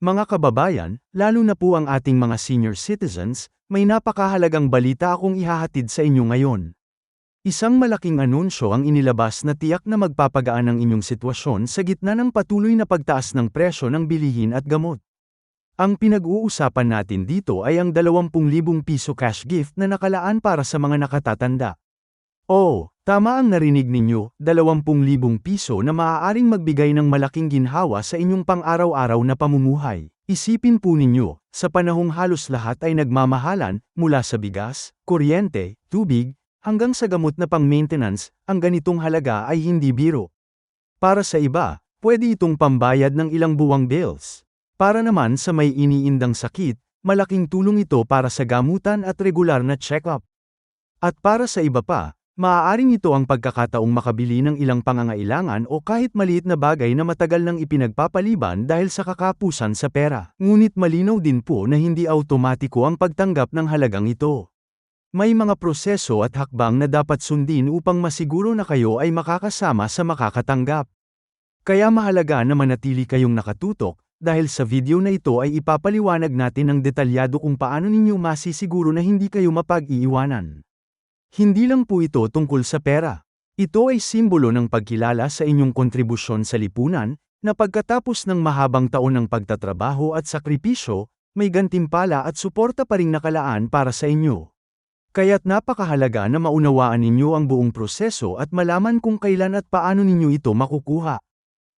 Mga kababayan, lalo na po ang ating mga senior citizens, may napakahalagang balita akong ihahatid sa inyo ngayon. Isang malaking anunsyo ang inilabas na tiyak na magpapagaan ang inyong sitwasyon sa gitna ng patuloy na pagtaas ng presyo ng bilihin at gamot. Ang pinag-uusapan natin dito ay ang 20,000 piso cash gift na nakalaan para sa mga nakatatanda. Oo, tama ang narinig ninyo, 20,000 piso na maaaring magbigay ng malaking ginhawa sa inyong pang-araw-araw na pamumuhay. Isipin po ninyo, sa panahong halos lahat ay nagmamahalan, mula sa bigas, kuryente, tubig, hanggang sa gamot na pang-maintenance, ang ganitong halaga ay hindi biro. Para sa iba, pwede itong pambayad ng ilang buwang bills. Para naman sa may iniindang sakit, malaking tulong ito para sa gamutan at regular na check-up. At para sa iba pa, maaaring ito ang pagkakataong makabili ng ilang pangangailangan o kahit maliit na bagay na matagal nang ipinagpapaliban dahil sa kakapusan sa pera. Ngunit malinaw din po na hindi automatiko ang pagtanggap ng halagang ito. May mga proseso at hakbang na dapat sundin upang masiguro na kayo ay makakasama sa makakatanggap. Kaya mahalaga na manatili kayong nakatutok, dahil sa video na ito ay ipapaliwanag natin ng detalyado kung paano ninyo masisiguro na hindi kayo mapag-iiwanan. Hindi lang po ito tungkol sa pera. Ito ay simbolo ng pagkilala sa inyong kontribusyon sa lipunan, na pagkatapos ng mahabang taon ng pagtatrabaho at sakripisyo, may gantimpala at suporta pa ring nakalaan para sa inyo. Kaya't napakahalaga na maunawaan ninyo ang buong proseso at malaman kung kailan at paano ninyo ito makukuha.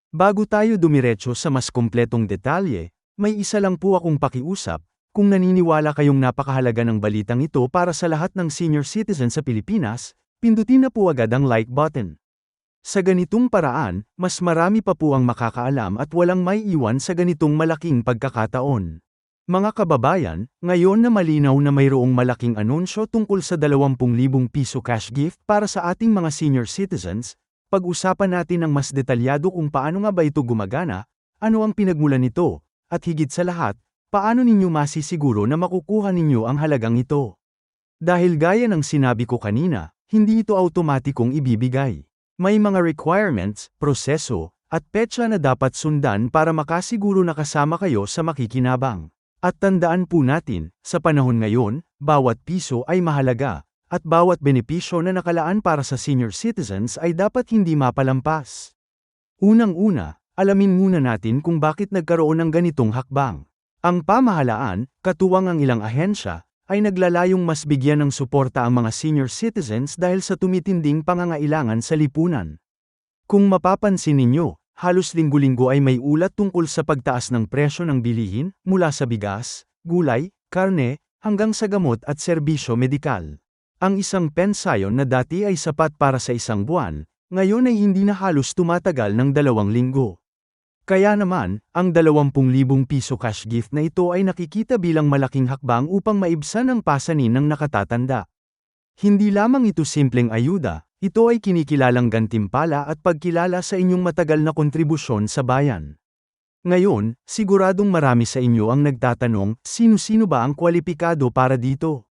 Bago tayo dumiretso sa mas kumpletong detalye, may isa lang po akong pakiusap, kung naniniwala kayong napakahalaga ng balitang ito para sa lahat ng senior citizen sa Pilipinas, pindutin na po agad ang like button. Sa ganitong paraan, mas marami pa po ang makakaalam at walang may iwan sa ganitong malaking pagkakataon. Mga kababayan, ngayon na malinaw na mayroong malaking anunsyo tungkol sa 20,000 piso cash gift para sa ating mga senior citizens, pag-usapan natin ng mas detalyado kung paano nga ba ito gumagana, ano ang pinagmulan nito, at higit sa lahat, paano ninyo masisiguro na makukuha ninyo ang halagang ito. Dahil gaya ng sinabi ko kanina, hindi ito automatikong ibibigay. May mga requirements, proseso, at petsa na dapat sundan para makasiguro na kasama kayo sa makikinabang. At tandaan po natin, sa panahon ngayon, bawat piso ay mahalaga, at bawat benepisyo na nakalaan para sa senior citizens ay dapat hindi mapalampas. Unang-una, alamin muna natin kung bakit nagkaroon ng ganitong hakbang. Ang pamahalaan, katuwang ang ilang ahensya, ay naglalayong mas bigyan ng suporta ang mga senior citizens dahil sa tumitinding pangangailangan sa lipunan. Kung mapapansin ninyo, halos linggo-linggo ay may ulat tungkol sa pagtaas ng presyo ng bilihin, mula sa bigas, gulay, karne, hanggang sa gamot at serbisyo medikal. Ang isang pensayon na dati ay sapat para sa isang buwan, ngayon ay hindi na halos tumatagal ng dalawang linggo. Kaya naman, ang 20,000 piso cash gift na ito ay nakikita bilang malaking hakbang upang maibsan ang pasanin ng nakatatanda. Hindi lamang ito simpleng ayuda, ito ay kinikilalang gantimpala at pagkilala sa inyong matagal na kontribusyon sa bayan. Ngayon, siguradong marami sa inyo ang nagtatanong, sino-sino ba ang kwalipikado para dito?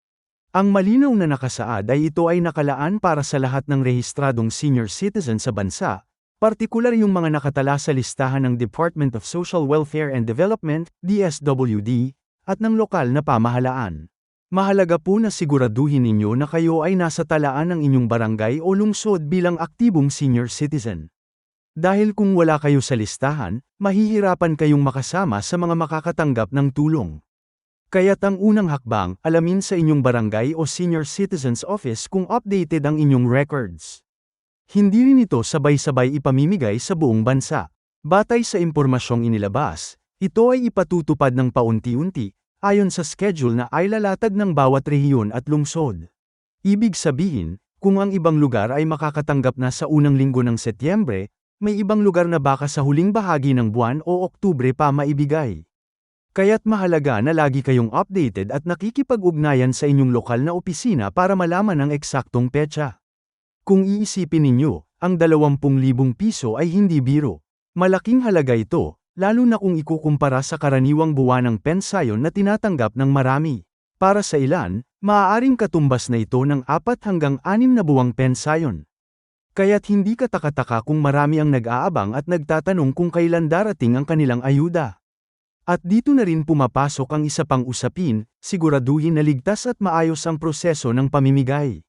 Ang malinaw na nakasaad ay ito ay nakalaan para sa lahat ng rehistradong senior citizen sa bansa, partikular yung mga nakatala sa listahan ng Department of Social Welfare and Development, DSWD, at ng lokal na pamahalaan. Mahalaga po na siguraduhin ninyo na kayo ay nasa talaan ng inyong barangay o lungsod bilang aktibong senior citizen. Dahil kung wala kayo sa listahan, mahihirapan kayong makasama sa mga makakatanggap ng tulong. Kaya't ang unang hakbang, alamin sa inyong barangay o senior citizens office kung updated ang inyong records. Hindi rin ito sabay-sabay ipamimigay sa buong bansa. Batay sa impormasyong inilabas, ito ay ipatutupad ng paunti-unti, ayon sa schedule na ay lalatag ng bawat rehiyon at lungsod. Ibig sabihin, kung ang ibang lugar ay makakatanggap na sa unang linggo ng Setyembre, may ibang lugar na baka sa huling bahagi ng buwan o Oktubre pa maibigay. Kaya't mahalaga na lagi kayong updated at nakikipag-ugnayan sa inyong lokal na opisina para malaman ang eksaktong petsa. Kung iisipin ninyo, ang 20,000 piso ay hindi biro. Malaking halaga ito, lalo na kung ikukumpara sa karaniwang buwanang pensayon na tinatanggap ng marami. Para sa ilan, maaaring katumbas na ito ng 4 hanggang 6 na buwang pensayon. Kaya't hindi katakataka kung marami ang nag-aabang at nagtatanong kung kailan darating ang kanilang ayuda. At dito na rin pumapasok ang isa pang usapin, siguraduhin na ligtas at maayos ang proseso ng pamimigay.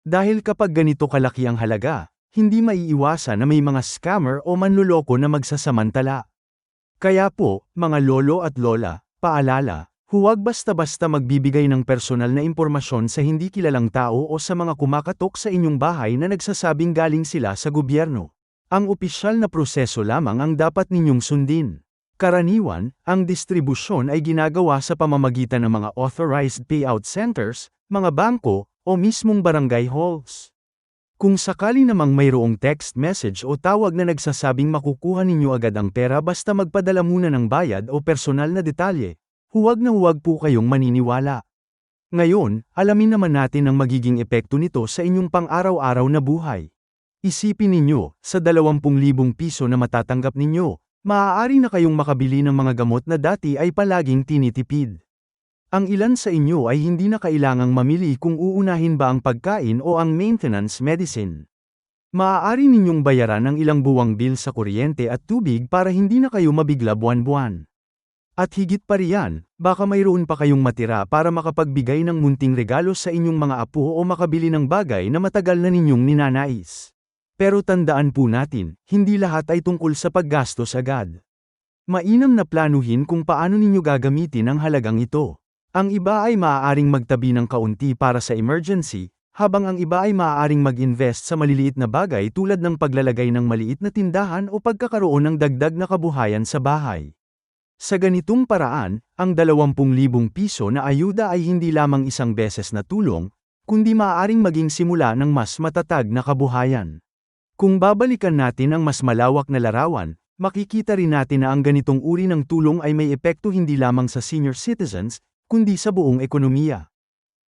Dahil kapag ganito kalaki ang halaga, hindi maiiwasan na may mga scammer o manluloko na magsasamantala. Kaya po, mga lolo at lola, paalala, huwag basta-basta magbibigay ng personal na impormasyon sa hindi kilalang tao o sa mga kumakatok sa inyong bahay na nagsasabing galing sila sa gobyerno. Ang opisyal na proseso lamang ang dapat ninyong sundin. Karaniwan, ang distribusyon ay ginagawa sa pamamagitan ng mga authorized payout centers, mga bangko, o mismong barangay halls. Kung sakali namang mayroong text message o tawag na nagsasabing makukuha ninyo agad ang pera basta magpadala muna ng bayad o personal na detalye, huwag na huwag po kayong maniniwala. Ngayon, alamin naman natin ang magiging epekto nito sa inyong pang-araw-araw na buhay. Isipin ninyo, sa 20,000 piso na matatanggap ninyo, Maaari na kayong makabili ng mga gamot na dati ay palaging tinitipid. Ang ilan sa inyo ay hindi na kailangang mamili kung uunahin ba ang pagkain o ang maintenance medicine. Maaari ninyong bayaran ang ilang buwang bill sa kuryente at tubig para hindi na kayo mabigla buwan-buwan. At higit pa riyan, baka mayroon pa kayong matira para makapagbigay ng munting regalo sa inyong mga apo o makabili ng bagay na matagal na ninyong ninanais. Pero tandaan po natin, hindi lahat ay tungkol sa paggastos agad. Mainam na planuhin kung paano ninyo gagamitin ang halagang ito. Ang iba ay maaaring magtabi ng kaunti para sa emergency, habang ang iba ay maaaring mag-invest sa maliliit na bagay tulad ng paglalagay ng maliit na tindahan o pagkakaroon ng dagdag na kabuhayan sa bahay. Sa ganitong paraan, ang 20,000 piso na ayuda ay hindi lamang isang beses na tulong, kundi maaaring maging simula ng mas matatag na kabuhayan. Kung babalikan natin ang mas malawak na larawan, makikita rin natin na ang ganitong uri ng tulong ay may epekto hindi lamang sa senior citizens, kundi sa buong ekonomiya.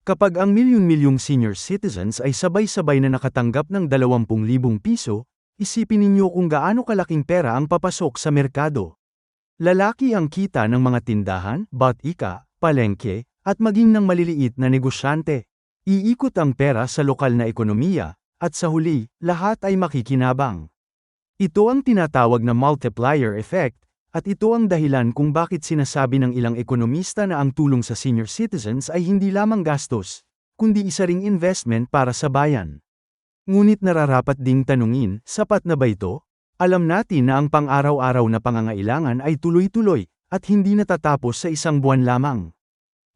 Kapag ang milyon-milyong senior citizens ay sabay-sabay na nakatanggap ng 20,000 piso, isipin ninyo kung gaano kalaking pera ang papasok sa merkado. Lalaki ang kita ng mga tindahan, batika, palengke, at maging ng maliliit na negosyante. Iikot ang pera sa lokal na ekonomiya, at sa huli, lahat ay makikinabang. Ito ang tinatawag na multiplier effect, at ito ang dahilan kung bakit sinasabi ng ilang ekonomista na ang tulong sa senior citizens ay hindi lamang gastos, kundi isa ring investment para sa bayan. Ngunit nararapat ding tanungin, sapat na ba ito? Alam natin na ang pang-araw-araw na pangangailangan ay tuloy-tuloy, at hindi natatapos sa isang buwan lamang.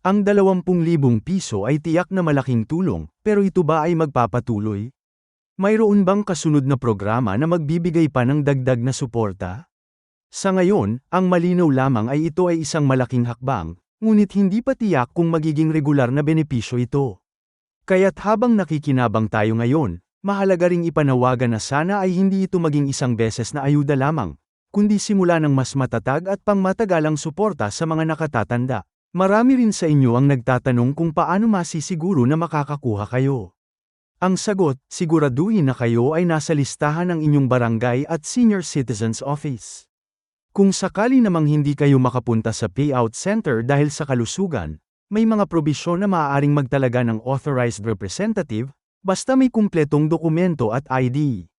Ang 20,000 piso ay tiyak na malaking tulong, pero ito ba ay magpapatuloy? Mayroon bang kasunod na programa na magbibigay pa ng dagdag na suporta? Sa ngayon, ang malinaw lamang ay ito ay isang malaking hakbang, ngunit hindi pa tiyak kung magiging regular na benepisyo ito. Kaya't habang nakikinabang tayo ngayon, mahalaga ring ipanawagan na sana ay hindi ito maging isang beses na ayuda lamang, kundi simula ng mas matatag at pangmatagalang suporta sa mga nakatatanda. Marami rin sa inyo ang nagtatanong kung paano masisiguro na makakakuha kayo. Ang sagot, siguraduhin na kayo ay nasa listahan ng inyong barangay at senior citizens office. Kung sakali namang hindi kayo makapunta sa payout center dahil sa kalusugan, may mga probisyon na maaaring magtalaga ng authorized representative, basta may kumpletong dokumento at ID.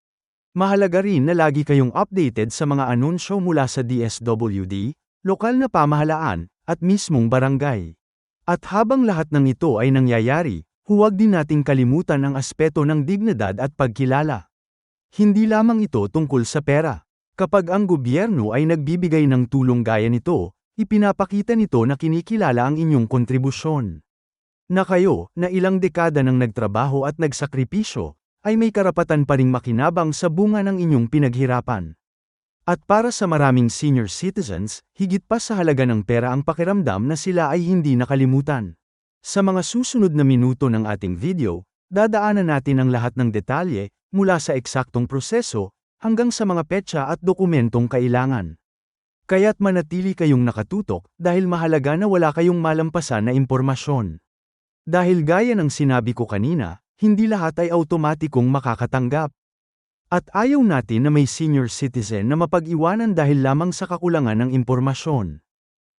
Mahalaga rin na lagi kayong updated sa mga anunsyo mula sa DSWD, lokal na pamahalaan, at mismong barangay. At habang lahat ng ito ay nangyayari, Huwag din nating kalimutan ang aspeto ng dignidad at pagkilala. Hindi lamang ito tungkol sa pera. Kapag ang gobyerno ay nagbibigay ng tulong gaya nito, ipinapakita nito na kinikilala ang inyong kontribusyon. Na kayo, na ilang dekada nang nagtrabaho at nagsakripisyo, ay may karapatan pa ring makinabang sa bunga ng inyong pinaghirapan. At para sa maraming senior citizens, higit pa sa halaga ng pera ang pakiramdam na sila ay hindi nakalimutan. Sa mga susunod na minuto ng ating video, dadaanan natin ang lahat ng detalye, mula sa eksaktong proseso, hanggang sa mga petsa at dokumentong kailangan. Kaya't manatili kayong nakatutok dahil mahalaga na wala kayong malampasan na impormasyon. Dahil gaya ng sinabi ko kanina, hindi lahat ay automatikong makakatanggap. At ayaw natin na may senior citizen na mapag-iwanan dahil lamang sa kakulangan ng impormasyon.